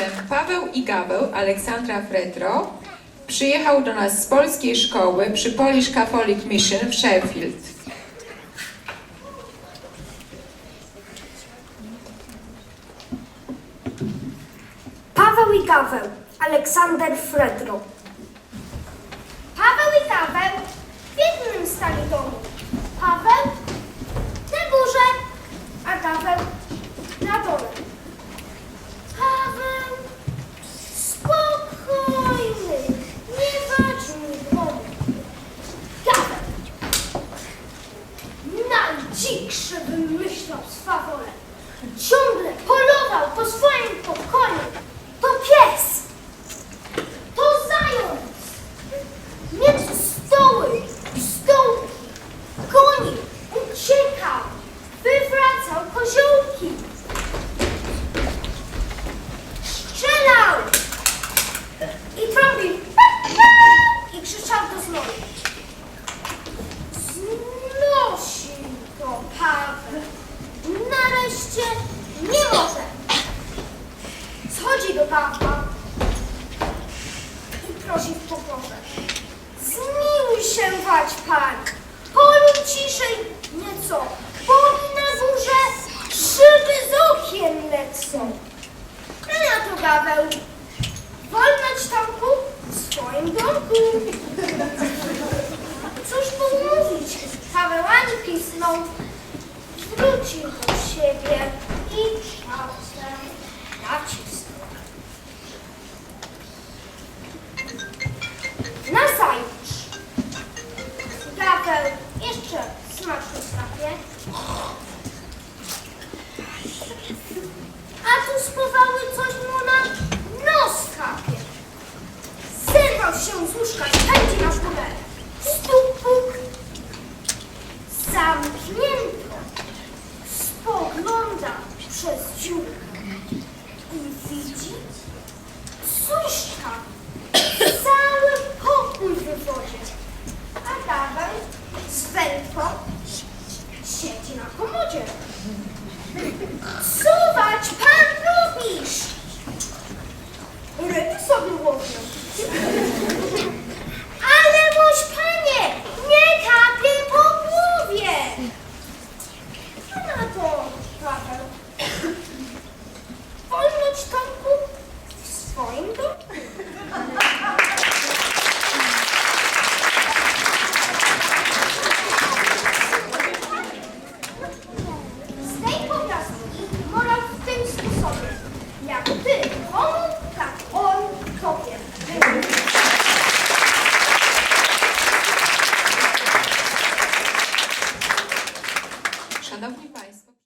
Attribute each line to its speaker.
Speaker 1: Wierszem Paweł i Gaweł Aleksandra Fretro przyjechał do nas z polskiej szkoły przy Polish Catholic Mission w Sheffield.
Speaker 2: Paweł i Gaweł, Aleksander Fredro.
Speaker 3: Paweł i Paweł w jednym stanie domu. Paweł na górze, a Paweł na dole. Paweł spokojny, nieważny domu. Paweł najdziksze wymyślał swawole. Ciągle polował po swoim pokoju. Pawła i prosi w pokorze. Zmiłuj się, wać pan, polu ciszej nieco, bo na górze szyby z okien lecą. A na to Gaweł, wolnać Tomku w swoim domku. Cóż mu mówić, Paweł ani pisnął, wrócił do siebie i palcem nacisnął. Spowały coś mu na nos kapie. Zerwał się z łóżka i pędzi na górę. Stuk, puk. Zamknięto. Spogląda przez dziurkę i widzi tam. Cały pokój wywodzi. A Gaweł z wędką siedzi na komodzie. Suwać pan lubisz! Ryby sobie łowią. Ale mój panie, nie kapie po głowie! A na to Paweł. Wolność Tomku w swoim domu. Z tej